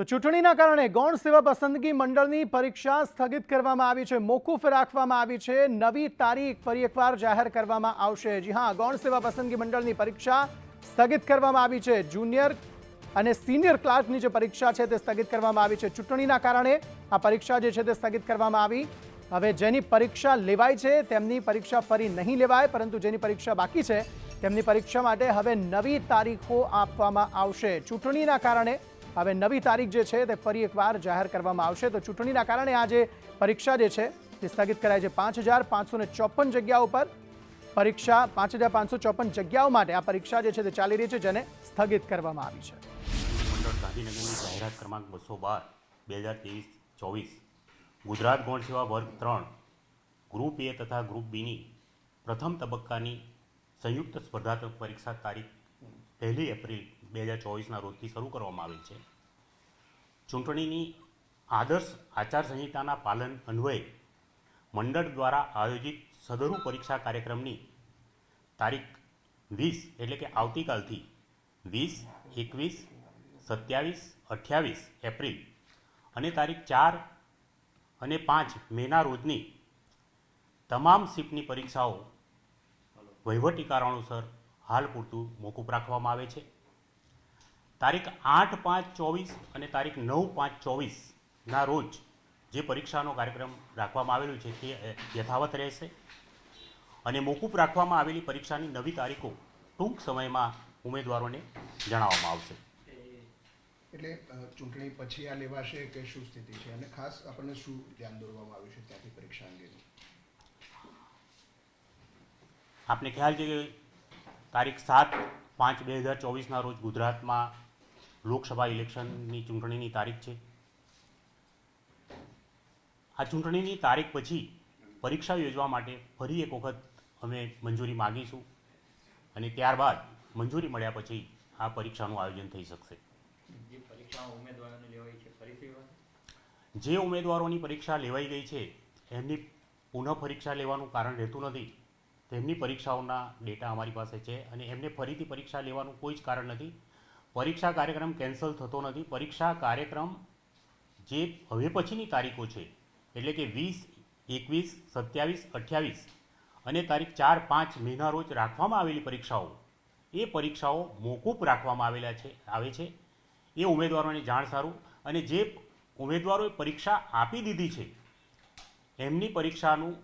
તો ચૂંટણીના કારણે ગૌણ સેવા પસંદગી મંડળની પરીક્ષા સ્થગિત કરવામાં આવી છે. મોકૂફ રાખવામાં આવી છે. નવી તારીખ ફરી એકવાર જાહેર કરવામાં આવશે. જી હા, ગૌણ સેવા પસંદગી મંડળની પરીક્ષા સ્થગિત કરવામાં આવી છે. જુનિયર અને સિનિયર ક્લાર્કની જે પરીક્ષા છે તે સ્થગિત કરવામાં આવી છે. ચૂંટણીના કારણે આ પરીક્ષા જે છે તે સ્થગિત કરવામાં આવી. હવે જેની પરીક્ષા લેવાય છે, તેમની પરીક્ષા ફરી નહીં લેવાય, પરંતુ જેની પરીક્ષા બાકી છે, તેમની પરીક્ષા માટે હવે નવી તારીખો આપવામાં આવશે. ચૂંટણીના કારણે હવે નવી તારીખ જે છે તે ફરી એકવાર જાહેર કરવામાં આવશે. તો ચૂંટણીના કારણે આ જે પરીક્ષા જે છે તે સ્થગિત કરાય છે પાંચ હજાર પાંચસો ને ચોપન જગ્યાઓ પર. પરીક્ષા પાંચ હજાર પાંચસો ચોપન જગ્યાઓ માટે આ પરીક્ષા જે છે તે ચાલી રહી છે જેને સ્થગિત કરવામાં આવી છે. મંડળ ગાંધીનગરની જાહેરાત ક્રમાંક બસો બાર, બે હજાર ત્રેવીસ, ચોવીસ, ગુજરાત ગૌણ સેવા વર્ગ ત્રણ, ગ્રુપ એ તથા ગ્રુપ બીની પ્રથમ તબક્કાની સંયુક્ત સ્પર્ધાત્મક પરીક્ષા તારીખ પહેલી એપ્રિલ બે હજાર ચોવીસના રોજથી શરૂ કરવામાં આવેલ છે. ચૂંટણીની આદર્શ આચારસંહિતાના પાલન અન્વયે મંડળ દ્વારા આયોજિત સદરુ પરીક્ષા કાર્યક્રમની તારીખ વીસ એટલે કે આવતીકાલથી વીસ, એકવીસ, સત્યાવીસ, અઠ્યાવીસ એપ્રિલ અને તારીખ ચાર અને પાંચ મેના રોજની તમામ સીટની પરીક્ષાઓ વહીવટી કારણોસર હાલ પૂરતું મોકૂફ રાખવામાં આવે છે. તારીખ આઠ પાંચ ચોવીસ અને તારીખ નવ પાંચ ચોવીસના રોજ જે પરીક્ષાનો કાર્યક્રમ રાખવામાં આવેલો છે તે યથાવત રહેશે. અને મોકૂફ રાખવામાં આવેલી પરીક્ષાની નવી તારીખો ટૂંક સમયમાં ઉમેદવારોને જણાવવામાં આવશે. એટલે ચૂંટણી પછી આ લેવાશે કે શું સ્થિતિ છે? અને ખાસ આપણને શું ધ્યાન દોરવામાં આવ્યું છે ત્યાંથી પરીક્ષા અંગેનું? આપને ખ્યાલ છે કે તારીખ સાત પાંચ બે હજાર ચોવીસના રોજ ગુજરાતમાં લોકસભા ઇલેક્શનની ચૂંટણીની તારીખ છે. આ ચૂંટણીની તારીખ પછી પરીક્ષા યોજવા માટે ફરી એક વખત અમે મંજૂરી માગીશું અને ત્યારબાદ મંજૂરી મળ્યા પછી આ પરીક્ષાનું આયોજન થઈ શકશે. જે ઉમેદવારોની પરીક્ષા લેવાઈ ગઈ છે એમની પુનઃ પરીક્ષા લેવાનું કારણ રહેતું નથી. તેમની પરીક્ષાઓના ડેટા અમારી પાસે છે અને એમને ફરીથી પરીક્ષા લેવાનું કોઈ જ કારણ નથી. પરીક્ષા કાર્યક્રમ કેન્સલ થતો નથી. પરીક્ષા કાર્યક્રમ જે હવે પછીની તારીખો છે, એટલે કે વીસ, એકવીસ, સત્યાવીસ, અઠ્યાવીસ અને તારીખ ચાર, પાંચ મેના રોજ રાખવામાં આવેલી પરીક્ષાઓ, એ પરીક્ષાઓ મોકૂફ રાખવામાં આવેલા છે, આવે છે. એ ઉમેદવારોને જાણ સારું અને જે ઉમેદવારોએ પરીક્ષા આપી દીધી છે, એમની પરીક્ષાનું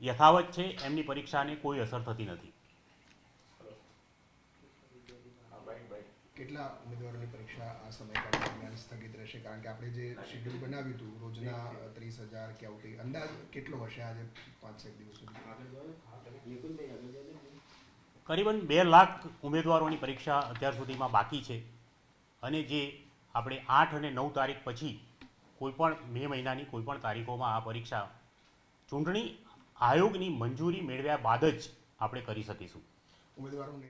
યથાવત છે, એમની પરીક્ષાને કોઈ અસર થતી નથી. કેટલા ઉમેદવારોની પરીક્ષા આ સમયગાળા દરમિયાન સ્થગિત રહેશે? કારણ કે આપણે જે શેડ્યુલ બનાવ્યું હતું રોજના ત્રીસ હજાર કે આવું કંઈ અંદાજ કેટલો હશે આજે પાંચેક દિવસ સુધી? કરીબન બે લાખ ઉમેદવારોની પરીક્ષા અત્યાર સુધીમાં બાકી છે અને જે આપણે આઠ અને નવ તારીખ પછી કોઈપણ મે મહિનાની કોઈપણ તારીખોમાં આ પરીક્ષા ચૂંટણી આયોગની મંજૂરી મેળવ્યા બાદ જ આપણે કરી શકીશું. ઉમેદવારોને